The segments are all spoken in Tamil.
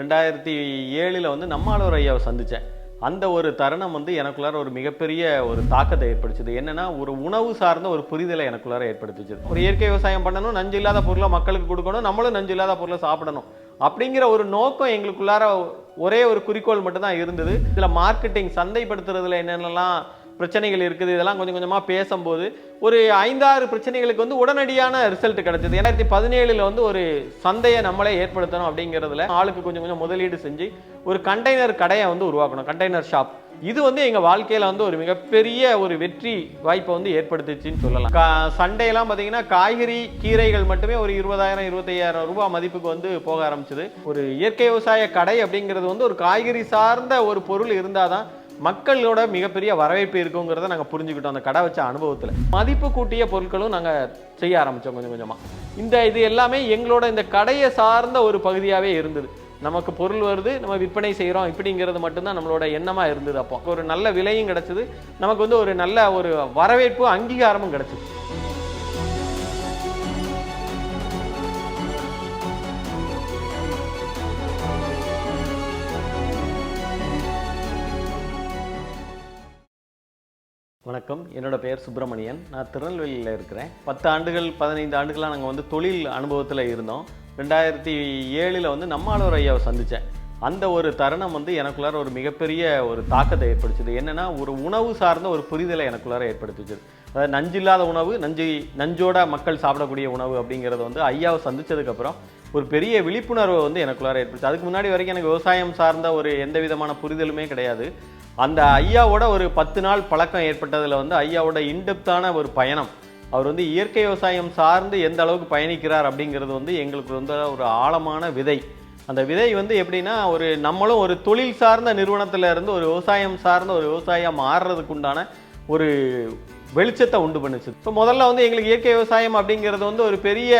ரெண்டாயிரத்தி ஏழில் வந்து நம்மாளூர் ஐயாவை சந்தித்தேன் அந்த ஒரு தருணம் வந்து எனக்குள்ளார ஒரு மிகப்பெரிய ஒரு தாக்கத்தை ஏற்படுத்துது என்னன்னா ஒரு உணவு சார்ந்த ஒரு புரிதலை எனக்குள்ளார ஏற்படுத்துச்சு. ஒரு இயற்கை விவசாயம் பண்ணணும் நஞ்சு இல்லாத பொருளை மக்களுக்கு கொடுக்கணும் நம்மளும் நஞ்சு இல்லாத பொருளை சாப்பிடணும். அப்படிங்கிற ஒரு நோக்கம் எங்களுக்குள்ளார ஒரே ஒரு குறிக்கோள் மட்டும்தான் இருந்தது. இதில் மார்க்கெட்டிங் சந்தைப்படுத்துறதுல என்னென்னலாம் பிரச்சனைகள் இருக்குது இதெல்லாம் கொஞ்சம் கொஞ்சமாக பேசும்போது ஒரு ஐந்தாறு பிரச்சனைகளுக்கு வந்து உடனடியான ரிசல்ட் கிடைச்சது. ரெண்டாயிரத்தி பதினேழில் வந்து ஒரு சந்தையை நம்மளே ஏற்படுத்தணும் அப்படிங்கிறதுல ஆளுக்கு கொஞ்சம் கொஞ்சம் முதலீடு செஞ்சு ஒரு கண்டெய்னர் கடையை வந்து உருவாக்கணும் கண்டெய்னர் ஷாப் இது வந்து எங்கள் வாழ்க்கையில் வந்து ஒரு மிகப்பெரிய ஒரு வெற்றி வாய்ப்பை வந்து ஏற்படுத்துச்சுன்னு சொல்லலாம். கா சண்டையெல்லாம் பார்த்தீங்கன்னா காய்கறி கீரைகள் மட்டுமே ஒரு இருபதாயிரம் இருபத்தையாயிரம் ரூபாய் மதிப்புக்கு வந்து போக ஆரம்பிச்சது. ஒரு இயற்கை விவசாய கடை அப்படிங்கிறது வந்து ஒரு காய்கறி சார்ந்த ஒரு பொருள் இருந்தால் தான் மக்களோட மிகப்பெரிய வரவேற்பு இருக்குங்கிறத நாங்கள் புரிஞ்சுக்கிட்டோம் அந்த கடை வச்ச அனுபவத்தில். மதிப்பு கூட்டிய பொருட்களும் நாங்கள் செய்ய ஆரம்பித்தோம் கொஞ்சம் கொஞ்சமாக இந்த இது எல்லாமே எங்களோட இந்த கடையை சார்ந்த ஒரு பகுதியாகவே இருந்தது. நமக்கு பொருள் வருது நம்ம விற்பனை செய்கிறோம் இப்படிங்கிறது மட்டும்தான் நம்மளோட எண்ணமாக இருந்தது அப்போ. ஒரு நல்ல விலையும் கிடச்சிது. நமக்கு வந்து ஒரு நல்ல ஒரு வரவேற்பு அங்கீகாரமும் கிடச்சிது. வணக்கம். என்னோட பெயர் சுப்பிரமணியன். நான் திருநெல்வேலியில் இருக்கிறேன். பத்து ஆண்டுகள் பதினைந்து ஆண்டுகளாக நாங்கள் வந்து தொழில் அனுபவத்தில் இருந்தோம். ரெண்டாயிரத்தி ஏழில் வந்து நம்மாளூர் ஐயாவை சந்தித்தேன் அந்த ஒரு தருணம் வந்து எனக்குள்ளார ஒரு மிகப்பெரிய ஒரு தாக்கத்தை ஏற்படுத்துது என்னென்னா ஒரு உணவு சார்ந்த ஒரு புரிதலை எனக்குள்ளார ஏற்படுத்துச்சு. அதாவது நஞ்சு இல்லாத உணவு நஞ்சு நஞ்சோட மக்கள் சாப்பிடக்கூடிய உணவு அப்படிங்கிறது வந்து ஐயாவை சந்திச்சதுக்கப்புறம் ஒரு பெரிய விழிப்புணர்வை வந்து எனக்குள்ளார ஏற்படுச்சு அதுக்கு முன்னாடி வரைக்கும் எனக்கு விவசாயம் சார்ந்த ஒரு எந்த விதமான புரிதலுமே கிடையாது. அந்த ஐயாவோட ஒரு பத்து நாள் பழக்கம் ஏற்பட்டதில் வந்து ஐயாவோட இன்டெப்த்தான ஒரு பயணம். அவர் வந்து இயற்கை விவசாயம் சார்ந்து எந்த அளவுக்கு பயணிக்கிறார் அப்படிங்கிறது வந்து எங்களுக்கு வந்து ஒரு ஆழமான விதை. அந்த விதை வந்து எப்படின்னா ஒரு நம்மளும் ஒரு தொழில் சார்ந்த நிறுவனத்தில் இருந்து ஒரு விவசாயம் சார்ந்த ஒரு விவசாயம் மாறுறதுக்கு உண்டான ஒரு வெளிச்சத்தை உண்டு பண்ணுச்சு. இப்போ முதல்ல வந்து எங்களுக்கு இயற்கை விவசாயம் அப்படிங்கிறது வந்து ஒரு பெரிய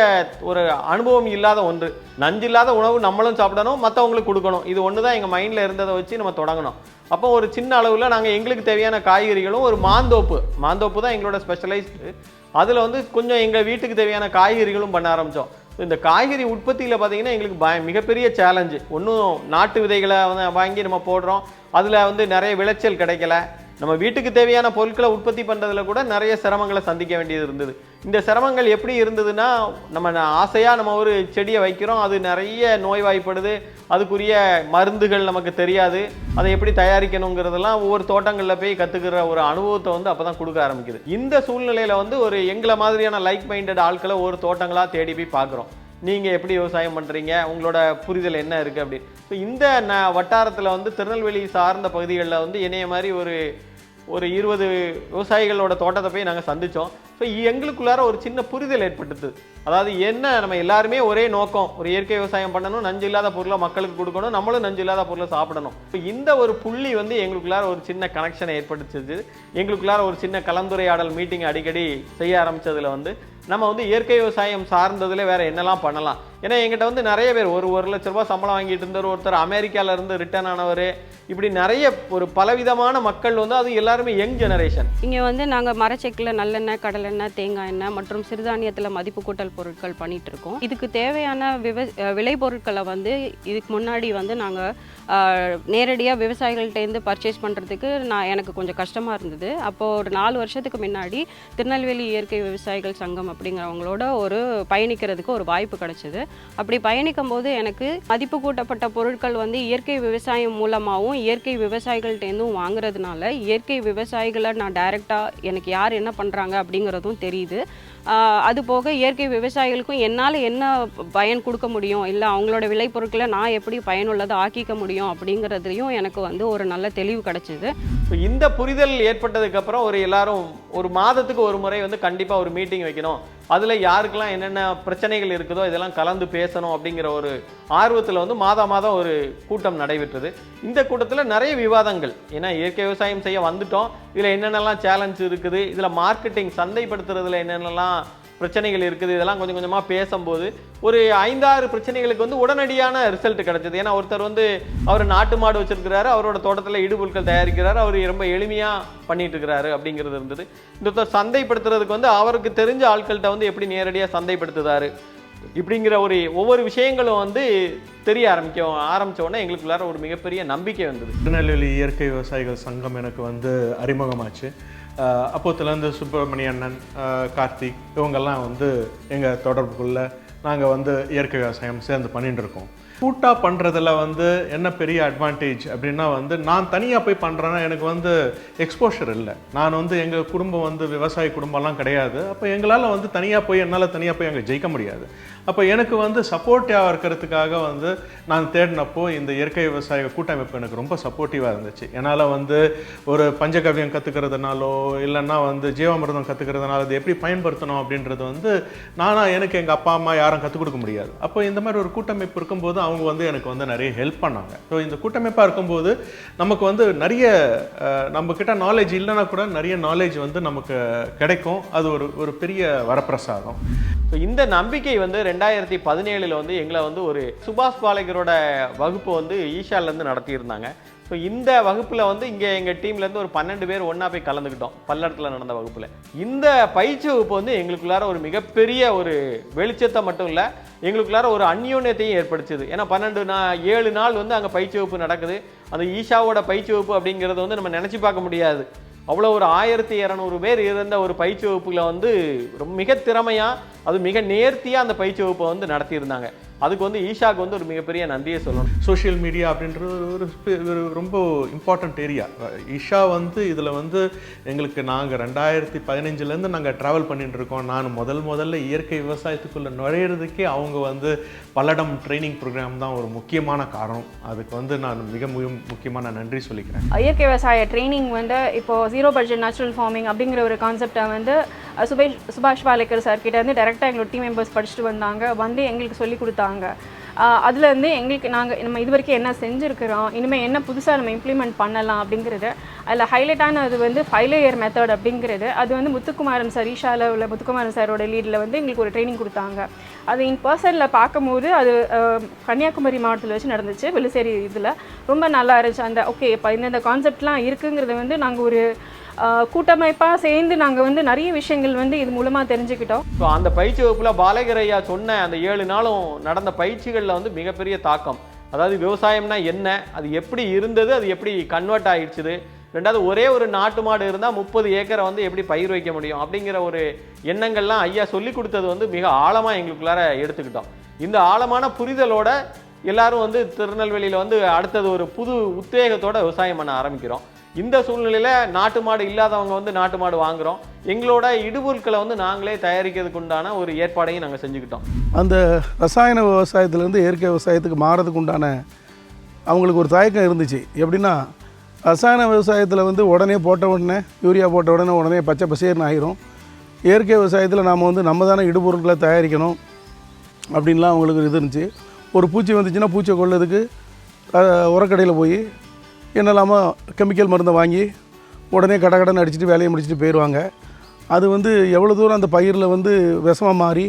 ஒரு அனுபவம் இல்லாத ஒன்று. நஞ்சு இல்லாத உணவு நம்மளும் சாப்பிடணும் மற்றவங்களுக்கு கொடுக்கணும். இது ஒன்று தான் எங்கள் மைண்டில் இருந்ததை வச்சு நம்ம தொடங்கணும். அப்போ ஒரு சின்ன அளவில் நாங்கள் எங்களுக்கு தேவையான காய்கறிகளும் ஒரு மாந்தோப்பு. மாந்தோப்பு தான் எங்களோட ஸ்பெஷலைஸ்டு அதில் வந்து கொஞ்சம் எங்கள் வீட்டுக்கு தேவையான காய்கறிகளும் பண்ண ஆரம்பித்தோம் இந்த காய்கறி உற்பத்தியில் பார்த்தீங்கன்னா எங்களுக்கு பய மிகப்பெரிய சேலஞ்சு ஒன்றும் நாட்டு விதைகளை வந்து வாங்கி நம்ம போடுறோம். அதில் வந்து நிறைய விளைச்சல் கிடைக்கல. நம்ம வீட்டுக்கு தேவையான பொருட்களை உற்பத்தி பண்ணுறதுல கூட நிறைய சிரமங்களை சந்திக்க வேண்டியது இருந்தது. இந்த சிரமங்கள் எப்படி இருந்ததுன்னா நம்ம ஆசையாக நம்ம ஒரு செடியை வைக்கிறோம் அது நிறைய நோய்வாய்ப்படுது அதுக்குரிய மருந்துகள் நமக்கு தெரியாது அதை எப்படி தயாரிக்கணுங்கிறதெல்லாம் ஒவ்வொரு தோட்டங்களில் போய் கற்றுக்கிற ஒரு அனுபவத்தை வந்து அப்போ தான் கொடுக்க ஆரம்பிக்குது. இந்த சூழ்நிலையில் வந்து ஒரு எங்களை மாதிரியான லைக் மைண்டட் ஆட்களை ஒரு தோட்டங்களாக தேடி போய் பார்க்குறோம். நீங்கள் எப்படி விவசாயம் பண்ணுறீங்க உங்களோட புரிதல் என்ன இருக்குது அப்படி? ஸோ இந்த ந வட்டாரத்தில் வந்து திருநெல்வேலி சார்ந்த பகுதிகளில் வந்து என்னைய மாதிரி ஒரு ஒரு இருபது விவசாயிகளோட தோட்டத்தை போய் நாங்கள் சந்தித்தோம் ஸோ எங்களுக்குள்ளார ஒரு சின்ன புரிதல் ஏற்பட்டுது அதாவது என்ன நம்ம எல்லாருமே ஒரே நோக்கம். ஒரு இயற்கை விவசாயம் பண்ணணும் நஞ்சு இல்லாத பொருளை மக்களுக்கு கொடுக்கணும் நம்மளும் நஞ்சு இல்லாத பொருளை சாப்பிடணும். ஸோ இந்த ஒரு புள்ளி வந்து எங்களுக்குள்ளார ஒரு சின்ன கனெக்ஷனை ஏற்படுத்துச்சு எங்களுக்குள்ளார ஒரு சின்ன கலந்துரையாடல் மீட்டிங் அடிக்கடி செய்ய ஆரம்பித்ததில் வந்து நம்ம வந்து இயற்கை விவசாயம் சார்ந்ததில் வேறு என்னெல்லாம் பண்ணலாம்? ஏன்னா எங்கிட்ட வந்து நிறைய பேர் ஒரு ஒரு லட்ச ரூபா சம்பளம் வாங்கிட்டு இருந்தவர் ஒருத்தர் அமெரிக்காவிலேருந்து ரிட்டர்ன் ஆனவர். இப்படி நிறைய ஒரு பலவிதமான மக்கள் வந்து அது எல்லாருமே யங் ஜெனரேஷன் இங்கே வந்து நாங்கள் மரச்செக்கில் நல்லெண்ணெய் கடலெண்ணெய் தேங்காய் எண்ணெய் மற்றும் சிறுதானியத்தில் மதிப்பு கூட்டல் பொருட்கள் பண்ணிட்டு இருக்கோம். இதுக்கு தேவையான விவ விளைபொருட்களை வந்து இதுக்கு முன்னாடி வந்து நாங்கள் நேரடியாக விவசாயிகள்கிட்டேருந்து பர்ச்சேஸ் பண்ணுறதுக்கு நான் எனக்கு கொஞ்சம் கஷ்டமாக இருந்தது. அப்போது ஒரு நாலு வருஷத்துக்கு முன்னாடி திருநெல்வேலி இயற்கை விவசாயிகள் சங்கம் அப்படிங்கிறவங்களோட ஒரு பயணிக்கிறதுக்கு ஒரு வாய்ப்பு கிடைச்சிது. அப்படி பயணிக்கும் போது எனக்கு மதிப்பு கூட்டப்பட்ட பொருட்கள் வந்து இயற்கை விவசாயம் மூலமாகவும் இயற்கை விவசாயிகள்கிட்டேருந்தும் வாங்குறதுனால இயற்கை விவசாயிகளை நான் டைரெக்டாக எனக்கு யார் என்ன பண்ணுறாங்க அப்படிங்கிறதும் தெரியுது. அது போக இயற்கை விவசாயிகளுக்கும் என்னால் என்ன பயன் கொடுக்க முடியும்? இல்லை அவங்களோட விளைபொருட்களை நான் எப்படி பயனுள்ளதை ஆக்கிக்க முடியும் அப்படிங்கிறதுலையும் எனக்கு வந்து ஒரு நல்ல தெளிவு கிடச்சிது. ஸோ இந்த புரிதல் ஏற்பட்டதுக்கப்புறம் ஒரு எல்லாரும் ஒரு மாதத்துக்கு ஒரு முறை வந்து கண்டிப்பாக ஒரு மீட்டிங் வைக்கணும். அதில் யாருக்கெல்லாம் என்னென்ன பிரச்சனைகள் இருக்குதோ இதெல்லாம் கலந்து பேசணும் அப்படிங்கிற ஒரு ஆர்வத்தில் வந்து மாதா மாதம் ஒரு கூட்டம் நடைபெற்றது. இந்த கூட்டத்தில் நிறைய விவாதங்கள். ஏன்னா இயற்கை விவசாயம் செய்ய வந்துட்டோம். இதுல என்னென்னலாம் சேலஞ்ச் இருக்குது? இதுல மார்க்கெட்டிங் சந்தைப்படுத்துறதுல என்னென்னலாம் பிரச்சனைகள் இருக்குது? இதெல்லாம் கொஞ்சம் கொஞ்சமாக பேசும்போது ஒரு ஐந்தாறு பிரச்சனைகளுக்கு வந்து உடனடியான ரிசல்ட் கிடைச்சது. ஏன்னா ஒருத்தர் வந்து அவர் நாட்டு மாடு வச்சிருக்கிறாரு அவரோட தோட்டத்தில் இடுபொருட்கள் தயாரிக்கிறாரு அவர் ரொம்ப எளிமையாக பண்ணிட்டு இருக்கிறாரு அப்படிங்கிறது இருந்தது. இந்த சந்தைப்படுத்துறதுக்கு வந்து அவருக்கு தெரிஞ்ச ஆட்கள்கிட்ட வந்து எப்படி நேரடியாக சந்தைப்படுத்துதாரு? இப்படிங்கிற ஒரு ஒவ்வொரு விஷயங்களும் வந்து தெரிய ஆரம்பிக்க ஆரம்பித்தோடனே எங்களுக்குள்ளார ஒரு மிகப்பெரிய நம்பிக்கை வந்தது. திருநெல்வேலி இயற்கை விவசாயிகள் சங்கம் எனக்கு வந்து அறிமுகமாச்சு. அப்போத்துலேருந்து சுப்பிரமணிய அண்ணன் கார்த்திக் இவங்கெல்லாம் வந்து எங்கள் தொடர்புக்குள்ளே நாங்கள் வந்து இயற்கை விவசாயம் சேர்ந்து பண்ணிகிட்டு இருக்கோம். கூட்டாக பண்ணுறதுல வந்து என்ன பெரிய அட்வான்டேஜ் அப்படின்னா வந்து நான் தனியாக போய் பண்ணுறேன்னா எனக்கு வந்து எக்ஸ்போஷர் இல்லை. நான் வந்து எங்கள் குடும்பம் வந்து விவசாய குடும்பம்லாம் கிடையாது. அப்போ எங்களால் வந்து தனியாக போய் என்னால் தனியாக போய் அங்கே ஜெயிக்க முடியாது. அப்போ எனக்கு வந்து சப்போர்ட்டிவாக இருக்கிறதுக்காக வந்து நான் தேடினப்போ இந்த இயற்கை விவசாய கூட்டமைப்பு எனக்கு ரொம்ப சப்போர்ட்டிவாக இருந்துச்சு. என்னால் வந்து ஒரு பஞ்சகவ்யம் கற்றுக்கிறதுனாலோ இல்லைன்னா வந்து ஜீவாமிர்தம் கற்றுக்கிறதுனால அது எப்படி பயன்படுத்தணும் அப்படின்றது வந்து நானாக எனக்கு எங்கள் அப்பா அம்மா யாரும் கற்றுக் கொடுக்க முடியாது. அப்போ இந்த மாதிரி ஒரு கூட்டமைப்பு இருக்கும்போது அவங்க அவங்க வந்து எனக்கு வந்து நிறைய ஹெல்ப் பண்ணாங்க. ஸோ இந்த கூட்டமைப்பாக இருக்கும்போது நமக்கு வந்து நிறைய நம்மக்கிட்ட நம்ம கிட்ட நாலேஜ் இல்லைன்னா கூட நிறைய நாலேஜ் வந்து நமக்கு கிடைக்கும். அது ஒரு ஒரு பெரிய வரப்பிரசாதம். ஸோ இந்த நம்பிக்கை வந்து ரெண்டாயிரத்தி பதினேழில் வந்து எங்களை வந்து ஒரு சுபாஷ் பாலேகரோட வகுப்பு வந்து ஈஷாலேருந்து நடத்தியிருந்தாங்க. ஸோ இந்த வகுப்பில் வந்து இங்கே எங்கள் டீம்லேருந்து ஒரு பன்னெண்டு பேர் ஒன்றா போய் கலந்துக்கிட்டோம் பல்லடத்தில் நடந்த வகுப்பில். இந்த பயிற்சி வகுப்பு வந்து எங்களுக்குள்ளார ஒரு மிகப்பெரிய ஒரு வெளிச்சத்தை மட்டும் இல்லை எங்களுக்குள்ளார ஒரு அந்யோன்யத்தையும் ஏற்படுத்துது. ஏன்னா பன்னெண்டு நான் ஏழு நாள் வந்து அங்கே பயிற்சி வகுப்பு நடக்குது. அந்த ஈஷாவோட பயிற்சி வகுப்பு அப்படிங்கிறது வந்து நம்ம நினச்சி பார்க்க முடியாது. அவ்வளோ ஒரு ஆயிரத்தி இரநூறு பேர் இருந்த ஒரு பயிற்சி வகுப்பில் வந்து ரொம்ப மிக திறமையாக அது மிக நேர்த்தியாக அந்த பயிற்சி வகுப்பை வந்து நடத்தியிருந்தாங்க. அதுக்கு வந்து ஈஷாக்கு வந்து ஒரு மிகப்பெரிய நன்றியை சொல்லணும். சோஷியல் மீடியா அப்படின்றது ஒரு ரொம்ப இம்பார்ட்டண்ட் ஏரியா இஷா வந்து இதில் வந்து எங்களுக்கு நாங்கள் ரெண்டாயிரத்தி பதினஞ்சுலேருந்து நாங்கள் ட்ராவல் பண்ணிட்டு இருக்கோம். நான் முதல் முதல்ல இயற்கை விவசாயத்துக்குள்ளே நுழையிறதுக்கே அவங்க வந்து பல்லடம் ட்ரைனிங் ப்ரோக்ராம் தான் ஒரு முக்கியமான காரணம். அதுக்கு வந்து நான் மிக மிக முக்கியமான நன்றி சொல்லிக்கிறேன். இயற்கை விவசாய ட்ரைனிங் வந்து இப்போ ஜீரோ பட்ஜெட் நேச்சுரல் ஃபார்மிங் அப்படிங்கிற ஒரு கான்செப்டை வந்து சுபேஷ் சுபாஷ் பாலேக்கர் சார் கிட்ட இருந்து டேரெக்டாக எங்களோட டீம் மெம்பர்ஸ் படிச்சுட்டு வந்தாங்க. வந்து எங்களுக்கு சொல்லி கொடுத்தாங்க. அஹ், அதுலேருந்து எங்களுக்கு நாங்கள் நம்ம இது வரைக்கும் என்ன செஞ்சுருக்கிறோம் இனிமேல் என்ன புதுசாக நம்ம இம்ப்ளிமெண்ட் பண்ணலாம் அப்படிங்கிறது அதில் ஹைலைட்டான அது வந்து ஃபைவ் இயர் மெத்தட் அப்படிங்கிறது. அது வந்து முத்துக்குமாரன் சார் ஈஷாவில் உள்ள முத்துக்குமாரன் சாரோட லீடில் வந்து எங்களுக்கு ஒரு ட்ரைனிங் கொடுத்தாங்க. அது இன் பர்சனில் பார்க்கும்போது அது கன்னியாகுமரி மாவட்டத்தில் வச்சு நடந்துச்சு வெள்ளிசேரி இதில். ரொம்ப நல்லா இருந்துச்சு. அந்த ஓகே இப்போ இந்தந்த கான்செப்ட்லாம் இருக்குங்கிறது வந்து நாங்கள் ஒரு கூட்டமைப்பாக சேர்ந்து நாங்கள் வந்து நிறைய விஷயங்கள் வந்து இது மூலமாக தெரிஞ்சுக்கிட்டோம். ஸோ அந்த பயிற்சி வகுப்பில் பாலகரையா சொன்ன அந்த ஏழு நாளும் நடந்த பயிற்சிகளில் வந்து மிகப்பெரிய தாக்கம். அதாவது விவசாயம்னா என்ன அது எப்படி இருந்தது அது எப்படி கன்வெர்ட் ஆயிடுச்சுது? ரெண்டாவது ஒரே ஒரு நாட்டு மாடு இருந்தால் முப்பது ஏக்கரை வந்து எப்படி பயிர் வைக்க முடியும்? அப்படிங்கிற ஒரு எண்ணங்கள்லாம் ஐயா சொல்லி கொடுத்தது வந்து மிக ஆழமாக எங்களுக்குள்ளார எடுத்துக்கிட்டோம். இந்த ஆழமான புரிதலோட எல்லாரும் வந்து திருநெல்வேலியில் வந்து அடுத்தது ஒரு புது உத்வேகத்தோட விவசாயம் பண்ண ஆரம்பிக்கிறோம். இந்த சூழ்நிலையில் நாட்டு மாடு இல்லாதவங்க வந்து நாட்டு மாடு வாங்குகிறோம் எங்களோட இடுபொருட்களை வந்து நாங்களே தயாரிக்கிறதுக்கு உண்டான ஒரு ஏற்பாடையும் நாங்கள் செஞ்சுக்கிட்டோம். அந்த ரசாயன விவசாயத்துலேருந்து இயற்கை விவசாயத்துக்கு மாறதுக்கு உண்டான அவங்களுக்கு ஒரு தயக்கம் இருந்துச்சு. எப்படின்னா ரசாயன விவசாயத்தில் வந்து உடனே போட்ட உடனே யூரியா போட்ட உடனே உடனே பச்சை பசேர்னு ஆகிரும் இயற்கை விவசாயத்தில் நாம் வந்து நம்ம தானே இடுபொருட்களை தயாரிக்கணும் அப்படின்லாம் அவங்களுக்கு இது இருந்துச்சு. ஒரு பூச்சி வந்துச்சுன்னா பூச்சியை கொள்ளதுக்கு உரக்கடையில் போய் என்னெல்லாமோ கெமிக்கல் மருந்தை வாங்கி உடனே கட கடன் அடிச்சுட்டு வேலையை முடிச்சுட்டு போயிடுவாங்க. அது வந்து எவ்வளோ தூரம் அந்த பயிரில் வந்து விஷமாக மாறி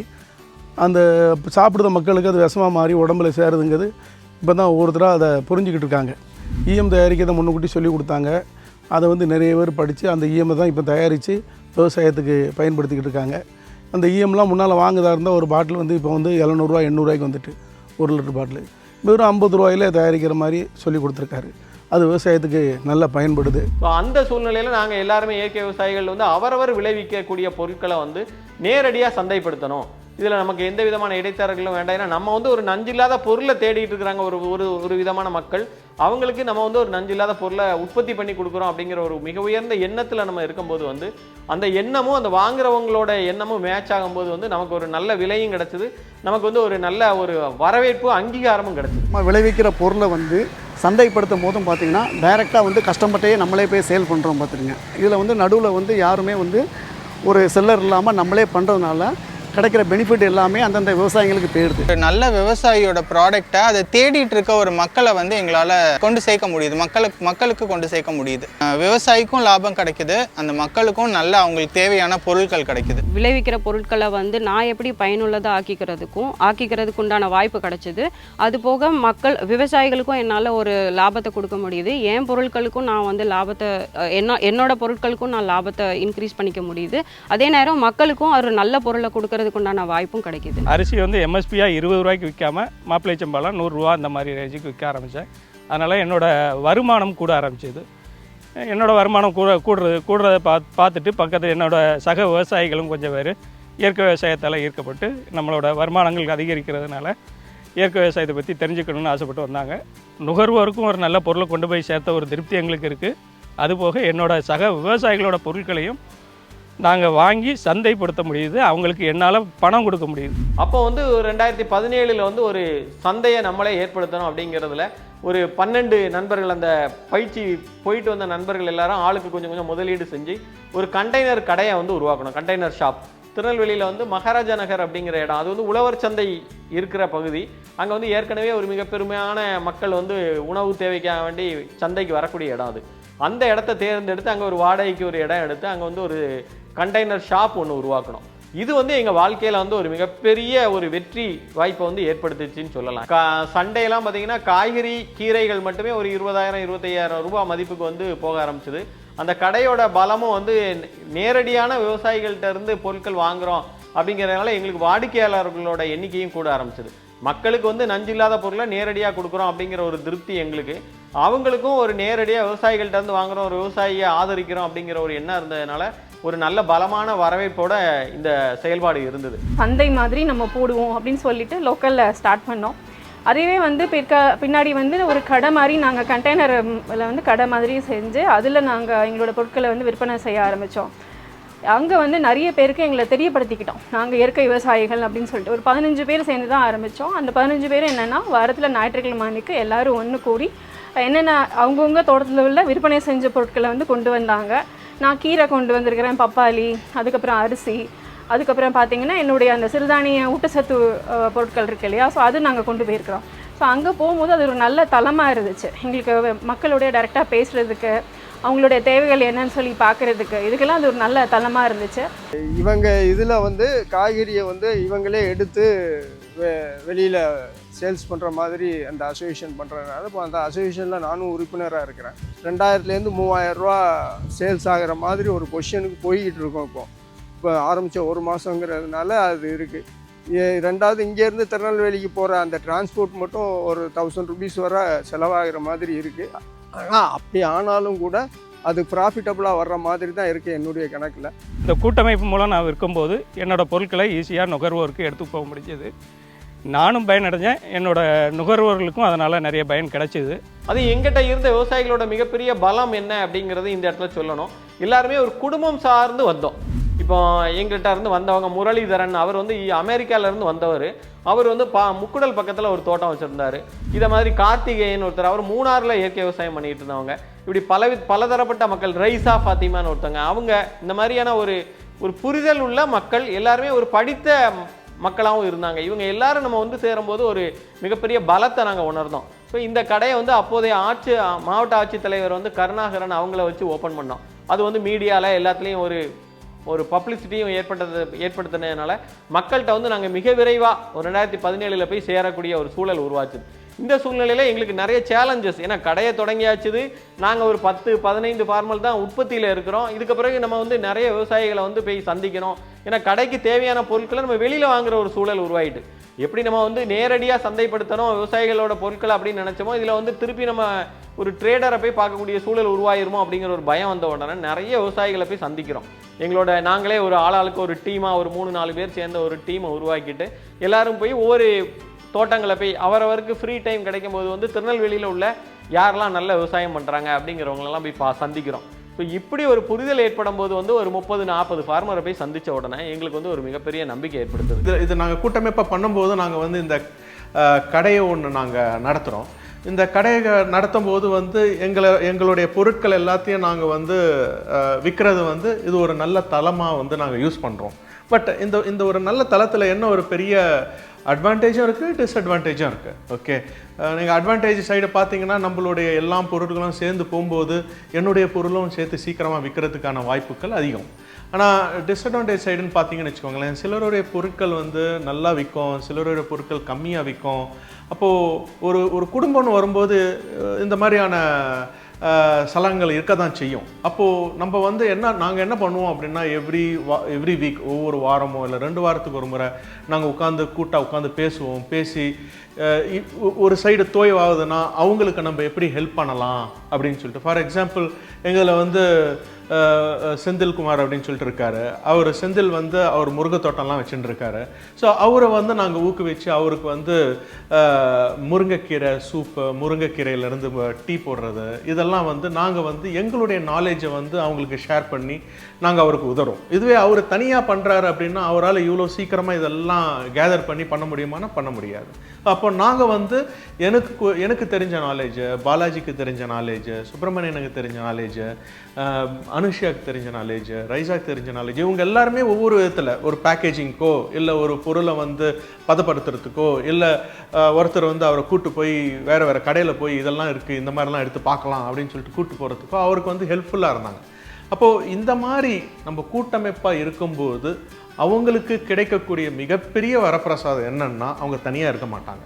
அந்த சாப்பிடுற மக்களுக்கு அது விஷமாக மாறி உடம்புல சேருதுங்கிறது இப்போ தான் ஒவ்வொருத்தராக அதை புரிஞ்சுக்கிட்டு இருக்காங்க. ஈயம் தயாரிக்கிறதை முன்னுக்கூட்டி சொல்லி கொடுத்தாங்க. அதை வந்து நிறைய பேர் படித்து அந்த ஈஎம்மை தான் இப்போ தயாரித்து விவசாயத்துக்கு பயன்படுத்திக்கிட்டு இருக்காங்க. அந்த ஈஎம்லாம் முன்னால் வாங்குதா இருந்தால் ஒரு பாட்டில் வந்து இப்போ வந்து எழுநூறுவா எண்ணூறுவாய்க்கு வந்துட்டு ஒரு லிட்டர் பாட்டில். வெறும் ஐம்பது ரூபாயிலே தயாரிக்கிற மாதிரி சொல்லி கொடுத்துருக்காரு. அது விவசாயத்துக்கு நல்லா பயன்படுது. ஸோ அந்த சூழ்நிலையில் நாங்கள் எல்லாருமே இயற்கை விவசாயிகள் வந்து அவரவர் விளைவிக்கக்கூடிய பொருட்களை வந்து நேரடியாக சந்தைப்படுத்தணும். இதில் நமக்கு எந்த விதமான இடைத்தரகர்களும் வேண்டாம். ஏன்னா நம்ம வந்து ஒரு நஞ்சில்லாத பொருளை தேடிட்டு இருக்கிறாங்க ஒரு ஒரு ஒரு விதமான மக்கள். அவங்களுக்கு நம்ம வந்து ஒரு நஞ்சில்லாத பொருளை உற்பத்தி பண்ணி கொடுக்குறோம் அப்படிங்கிற ஒரு மிக உயர்ந்த எண்ணத்தில் நம்ம இருக்கும்போது வந்து அந்த எண்ணமும் அந்த வாங்குறவங்களோட எண்ணமும் மேட்ச் ஆகும்போது வந்து நமக்கு ஒரு நல்ல விலையும் கிடைச்சது. நமக்கு வந்து ஒரு நல்ல ஒரு வரவேற்பு அங்கீகாரமும் கிடைச்சது. நம்ம விளைவிக்கிற பொருளை வந்து சந்தைப்படுத்தும் போதும் பார்த்திங்கன்னா டைரெக்டாக வந்து கஸ்டமர்கிட்டயே நம்மளே போய் சேல் பண்ணுறோம் பார்த்துருங்க இதில் வந்து நடுவில் வந்து யாருமே வந்து ஒரு செல்லர் இல்லாமல் நம்மளே பண்ணுறதுனால கிடைக்கிற பெனிஃபிட் எல்லாமே அந்தந்த விவசாயிகளுக்கு போயிடுது. ஒரு நல்ல விவசாயியோட ப்ராடக்டை அதை தேடிட்டு இருக்க ஒரு மக்களை வந்து எங்களால் கொண்டு சேர்க்க முடியுது. மக்களுக்கு மக்களுக்கு கொண்டு சேர்க்க முடியுது. விவசாயிக்கும் லாபம் கிடைக்குது. அந்த மக்களுக்கும் நல்ல அவங்களுக்கு தேவையான பொருட்கள் கிடைக்குது. விளைவிக்கிற பொருட்களை வந்து நான் எப்படி பயனுள்ளதாக ஆக்கிக்கிறதுக்கும் ஆக்கிக்கிறதுக்கு உண்டான வாய்ப்பு கிடைச்சிது. அது போக மக்கள் விவசாயிகளுக்கும் என்னால் ஒரு லாபத்தை கொடுக்க முடியுது. என் பொருட்களுக்கும் நான் வந்து லாபத்தை என்ன என்னோட பொருட்களுக்கும் நான் லாபத்தை இன்க்ரீஸ் பண்ணிக்க முடியுது. அதே நேரம் மக்களுக்கும் ஒரு நல்ல பொருளை கொடுக்கறதுக்கு வாங்குறதுக்கு உண்டான வாய்ப்பும் கிடைக்குது. அரிசி வந்து எம்எஸ்பியாக இருபது ரூபாய்க்கு விற்காம மாப்பிள்ளை சம்பளம் நூறுரூவா அந்த மாதிரி ரேஞ்சுக்கு விற்க ஆரம்பித்தேன் அதனால் என்னோட வருமானம் கூட ஆரம்பிச்சது. என்னோடய வருமானம் கூட கூடுறது கூடுறதை பார்த்து பார்த்துட்டு பக்கத்தில் என்னோட சக விவசாயிகளும் கொஞ்சம் பேர் இயற்கை விவசாயத்தால் ஈர்க்கப்பட்டு நம்மளோட வருமானங்கள் அதிகரிக்கிறதுனால இயற்கை விவசாயத்தை பற்றி தெரிஞ்சுக்கணும்னு ஆசைப்பட்டு வந்தாங்க. நுகர்வோருக்கும் ஒரு நல்ல பொருளை கொண்டு போய் சேர்த்த ஒரு திருப்தி எங்களுக்கு இருக்குது அதுபோக என்னோடய சக விவசாயிகளோட பொருட்களையும் நாங்கள் வாங்கி சந்தைப்படுத்த முடியுது. அவங்களுக்கு என்னால் பணம் கொடுக்க முடியுது. அப்போ வந்து ரெண்டாயிரத்தி பதினேழில் வந்து ஒரு சந்தையை நம்மளே ஏற்படுத்தணும் அப்படிங்கிறதுல ஒரு பன்னெண்டு நண்பர்கள் அந்த பயிற்சி போயிட்டு வந்த நண்பர்கள் எல்லாரும் ஆளுக்கு கொஞ்சம் கொஞ்சம் முதலீடு செஞ்சு ஒரு கண்டெய்னர் கடையை வந்து உருவாக்கணும் கண்டெய்னர் ஷாப் திருநெல்வேலியில் வந்து மகாராஜா நகர் அப்படிங்கிற இடம். அது வந்து உழவர் சந்தை இருக்கிற பகுதி. அங்கே வந்து ஏற்கனவே ஒரு மிக பெருமையான மக்கள் வந்து உணவு தேவைக்காக வேண்டி சந்தைக்கு வரக்கூடிய இடம் அது. அந்த இடத்த தேர்ந்தெடுத்து அங்கே ஒரு வாடகைக்கு ஒரு இடம் எடுத்து அங்கே வந்து ஒரு கண்டெய்னர் ஷாப் ஒன்று உருவாக்கணும். இது வந்து எங்கள் வாழ்க்கையில் வந்து ஒரு மிகப்பெரிய ஒரு வெற்றி வாய்ப்பை வந்து ஏற்படுத்துச்சுன்னு சொல்லலாம். கா சண்டையெல்லாம் பார்த்தீங்கன்னா காய்கறி கீரைகள் மட்டுமே ஒரு இருபதாயிரம் இருபத்தையாயிரம் ரூபாய் மதிப்புக்கு வந்து போக ஆரம்பிச்சது. அந்த கடையோட பலமும் வந்து நேரடியான விவசாயிகள்கிட்ட இருந்து பொருட்கள் வாங்குறோம் அப்படிங்கிறதுனால எங்களுக்கு வாடிக்கையாளர்களோட எண்ணிக்கையும் கூட ஆரம்பிச்சது. மக்களுக்கு வந்து நஞ்சு இல்லாத பொருளை நேரடியாக கொடுக்குறோம் அப்படிங்கிற ஒரு திருப்தி எங்களுக்கு. அவங்களுக்கும் ஒரு நேரடியாக விவசாயிகள்கிட்ட இருந்து வாங்குறோம் ஒரு விவசாயியை ஆதரிக்கிறோம் அப்படிங்கிற ஒரு எண்ணம் இருந்ததுனால ஒரு நல்ல பலமான வரவேற்போட இந்த செயல்பாடு இருந்தது. சந்தை மாதிரி நம்ம போடுவோம் அப்படின்னு சொல்லிட்டு லோக்கலில் ஸ்டார்ட் பண்ணோம். அதுவே வந்து பிற்க பின்னாடி வந்து ஒரு கடை மாதிரி நாங்கள் கண்டெய்னரில் வந்து கடை மாதிரி செஞ்சு அதில் நாங்கள் எங்களோட பொருட்களை வந்து விற்பனை செய்ய ஆரம்பித்தோம் அங்கே வந்து நிறைய பேருக்கு எங்களை தெரியப்படுத்திக்கிட்டோம். நாங்கள் இயற்கை விவசாயிகள் அப்படின்னு சொல்லிட்டு ஒரு பதினஞ்சு பேர் சேர்ந்து தான் ஆரம்பித்தோம் அந்த பதினஞ்சு பேர் என்னென்னா வாரத்தில் ஞாயிற்றுக்கிழமை அன்னைக்கு எல்லோரும் ஒன்று கூடி என்னென்ன அவங்கவுங்க தோட்டத்தில் உள்ள விற்பனை செஞ்ச பொருட்களை வந்து கொண்டு வந்தாங்க. நான் கீரை கொண்டு வந்திருக்கிறேன் பப்பாளி அதுக்கப்புறம் அரிசி அதுக்கப்புறம் பார்த்தீங்கன்னா என்னுடைய அந்த சிறுதானிய ஊட்டச்சத்து பொருட்கள் இருக்கு இல்லையா? ஸோ அது நாங்கள் கொண்டு போயிருக்கிறோம். ஸோ அங்கே போகும்போது அது ஒரு நல்ல தளமாக இருந்துச்சு. எங்களுக்கு மக்களுடைய டைரெக்டாக பேசுகிறதுக்கு அவங்களுடைய தேவைகள் என்னன்னு சொல்லி பார்க்குறதுக்கு. இதுக்கெல்லாம் அது ஒரு நல்ல தளமாக இருந்துச்சு. இவங்க இதில் வந்து காய்கறியை வந்து இவங்களே எடுத்து வெ வெளியில் சேல்ஸ் பண்ணுற மாதிரி அந்த அசோசியேஷன் பண்ணுறதுனால இப்போ அந்த அசோசியேஷனில் நானும் உறுப்பினராக இருக்கிறேன். ரெண்டாயிரத்துலேருந்து மூவாயிரம் ரூபா சேல்ஸ் ஆகிற மாதிரி ஒரு பொசிஷனுக்கு போய்கிட்டு இருக்கோம் இப்போ. இப்போ ஆரம்பித்த ஒரு மாதங்கிறதுனால அது இருக்குது ரெண்டாவது இங்கேருந்து திருநெல்வேலிக்கு போகிற அந்த டிரான்ஸ்போர்ட் மட்டும் ஒரு தௌசண்ட் ருபீஸ் வர செலவாகிற மாதிரி இருக்குது ஆனால் அப்படி ஆனாலும் கூட அது ப்ராஃபிட்டபுளாக வர்ற மாதிரி தான் இருக்குது என்னுடைய கணக்கில். இந்த கூட்டமைப்பு மூலம் நான் விற்கும்போது என்னோட பொருட்களை ஈஸியாக நுகர்வோருக்கு எடுத்து போக முடிஞ்சது. நானும் பயனடைஞ்சேன். என்னோட நுகர்வோர்களுக்கும் அதனால் நிறைய பயன் கிடைச்சிது. அது எங்கிட்ட இருந்த விவசாயிகளோட மிகப்பெரிய பலம் என்ன அப்படிங்கிறது இந்த இடத்துல சொல்லணும். எல்லாருமே ஒரு குடும்பம் சார்ந்து வந்தோம். இப்போ எங்கள்கிட்ட இருந்து வந்தவங்க முரளிதரன் அவர் வந்து இ- இருந்து வந்தவர். அவர் வந்து பா முக்குடல் பக்கத்தில் ஒரு தோட்டம் வச்சுருந்தாரு. இதை மாதிரி கார்த்திகேயன் ஒருத்தர் அவர் மூணாறில் இயற்கை விவசாயம் பண்ணிகிட்டு இருந்தவங்க. இப்படி பல பலதரப்பட்ட மக்கள் ரைசா ஃபாத்திமான்னு ஒருத்தவங்க அவங்க இந்த மாதிரியான ஒரு ஒரு புரிதல் உள்ள மக்கள் எல்லாருமே ஒரு படித்த மக்களாகவும் இருந்தாங்க. இவங்க எல்லாரும் நம்ம வந்து சேரும்போது ஒரு மிகப்பெரிய பலத்தை நாங்கள் உணர்ந்தோம். ஸோ இந்த கடையை வந்து அப்போதைய ஆட்சி மாவட்ட ஆட்சித்தலைவர் வந்து கருணாகரன் அவங்கள வச்சு ஓப்பன் பண்ணோம். அது வந்து மீடியாவில் எல்லாத்துலேயும் ஒரு ஒரு பப்ளிசிட்டியும் ஏற்பட்டது ஏற்படுத்தினதுனால மக்கள்கிட்ட வந்து நாங்கள் மிக விரைவாக ஒரு ரெண்டாயிரத்தி பதினேழில் போய் சேரக்கூடிய ஒரு சூழல் உருவாச்சுது இந்த சூழ்நிலையில் எங்களுக்கு நிறைய சேலஞ்சஸ் ஏன்னா கடையை தொடங்கியாச்சுது. நாங்கள் ஒரு பத்து பதினைந்து ஃபார்மல் தான் உற்பத்தியில் இருக்கிறோம். இதுக்கு பிறகு நம்ம வந்து நிறைய விவசாயிகளை வந்து போய் சந்திக்கணும். ஏன்னா கடைக்கு தேவையான பொருட்களை நம்ம வெளியில் வாங்குற ஒரு சூழல் உருவாயிட்டு. எப்படி நம்ம வந்து நேரடியாக சந்தைப்படுத்தணும் விவசாயிகளோட பொருட்கள் அப்படின்னு நினச்சோமோ இதில் வந்து திருப்பி நம்ம ஒரு ட்ரேடரை போய் பார்க்கக்கூடிய சூழல் உருவாயிருமோ அப்படிங்கிற ஒரு பயம் வந்த உடனே நிறைய விவசாயிகளை போய் சந்திக்கிறோம். எங்களோட நாங்களே ஒரு ஆளாளுக்கு ஒரு டீமாக ஒரு மூணு நாலு பேர் சேர்ந்த ஒரு டீமை உருவாக்கிட்டு எல்லாரும் போய் ஒவ்வொரு தோட்டங்களை போய் அவரவருக்கு ஃப்ரீ டைம் கிடைக்கும் போது வந்து திருநெல்வேலியில் உள்ள யாரெல்லாம் நல்ல விவசாயம் பண்ணுறாங்க அப்படிங்கிறவங்களெல்லாம் போய் பா சந்திக்கிறோம். ஸோ இப்படி ஒரு புரிதல் ஏற்படும் போது வந்து ஒரு முப்பது நாற்பது ஃபார்மரை போய் சந்தித்த உடனே எங்களுக்கு வந்து ஒரு மிகப்பெரிய நம்பிக்கை ஏற்படுத்துது. இது இது நாங்கள் கூட்டமைப்பாக பண்ணும்போது நாங்கள் வந்து இந்த கடையை ஒன்று நாங்கள் நடத்துகிறோம் இந்த கடையை நடத்தும் போது வந்து எங்களை எங்களுடைய பொருட்கள் எல்லாத்தையும் நாங்கள் வந்து விற்கிறது வந்து இது ஒரு நல்ல தளமாக வந்து நாங்கள் யூஸ் பண்ணுறோம் பட் இந்த இந்த ஒரு நல்ல தளத்தில் என்ன ஒரு பெரிய அட்வான்டேஜும் இருக்குது டிஸ்அட்வான்டேஜும் இருக்குது ஓகே நீங்கள் அட்வான்டேஜ் சைடு பார்த்தீங்கன்னா நம்மளுடைய எல்லா பொருட்களும் சேர்ந்து போகும்போது என்னுடைய பொருளும் சேர்த்து சீக்கிரமாக விற்கிறதுக்கான வாய்ப்புகள் அதிகம். ஆனால் டிஸ்அட்வான்டேஜ் சைடுன்னு பார்த்தீங்கன்னு வச்சுக்கோங்களேன் சிலருடைய பொருட்கள் வந்து நல்லா விற்கும் சிலருடைய பொருட்கள் கம்மியாக விற்கும். அப்போது ஒரு ஒரு குடும்பம்னு வரும்போது இந்த மாதிரியான சலங்கள் இருக்க தான் செய்யும். அப்போது நம்ம வந்து என்ன நாங்கள் என்ன பண்ணுவோம் அப்படின்னா எவ்ரி வா எவ்ரி வீக் ஒவ்வொரு வாரமோ இல்லை ரெண்டு வாரத்துக்கு ஒரு முறை நாங்கள் உட்காந்து கூட்டாக உட்காந்து பேசுவோம். பேசி இ- ஒரு சைடு தோய்வாகுதுன்னா அவங்களுக்கு நம்ம எப்படி ஹெல்ப் பண்ணலாம் அப்படின்னு சொல்லிட்டு. ஃபார் எக்ஸாம்பிள் எங்களை வந்து செந்தில்குமார் அப்படின்னு சொல்லிட்டு இருக்காரு. அவர் செந்தில் வந்து அவர் முருங்கைத்தோட்டம்லாம் வச்சுட்டு இருக்காரு. ஸோ அவரை வந்து நாங்கள் ஊக்குவிச்சு அவருக்கு வந்து முருங்கைக்கீரை சூப்பு முருங்கைக்கீரையிலேருந்து டீ போடுறது இதெல்லாம் வந்து நாங்கள் வந்து எங்களுடைய நாலேஜை வந்து அவங்களுக்கு ஷேர் பண்ணி நாங்கள் அவருக்கு உதறோம் இதுவே அவர் தனியாக பண்ணுறாரு அப்படின்னா அவரால் இவ்வளோ சீக்கிரமாக இதெல்லாம் கேதர் பண்ணி பண்ண முடியுமானா பண்ண முடியாது. அப்போ நாங்கள் வந்து எனக்கு எனக்கு தெரிஞ்ச நாலேஜு பாலாஜிக்கு தெரிஞ்ச நாலேஜு சுப்பிரமணியனுக்கு தெரிஞ்ச நாலேஜு அனுஷியாக்கு தெரிஞ்ச நாலேஜ் ரைசாக்கு தெரிஞ்ச நாலேஜ் இவங்க எல்லாருமே ஒவ்வொரு விதத்தில் ஒரு பேக்கேஜிங்க்கோ இல்லை ஒரு பொருளை வந்து பதப்படுத்துறதுக்கோ இல்லை ஒருத்தர் வந்து அவரை கூட்டு போய் வேறு வேறு கடையில் போய் இதெல்லாம் இருக்குது இந்த மாதிரிலாம் எடுத்து பார்க்கலாம் அப்படின்னு சொல்லிட்டு கூட்டு போகிறதுக்கோ அவருக்கு வந்து ஹெல்ப்ஃபுல்லாக இருந்தாங்க. அப்போது இந்த மாதிரி நம்ம கூட்டமைப்பாக இருக்கும்போது அவங்களுக்கு கிடைக்கக்கூடிய மிகப்பெரிய வரப்பிரசாதம் என்னன்னா அவங்க தனியாக இருக்க மாட்டாங்க.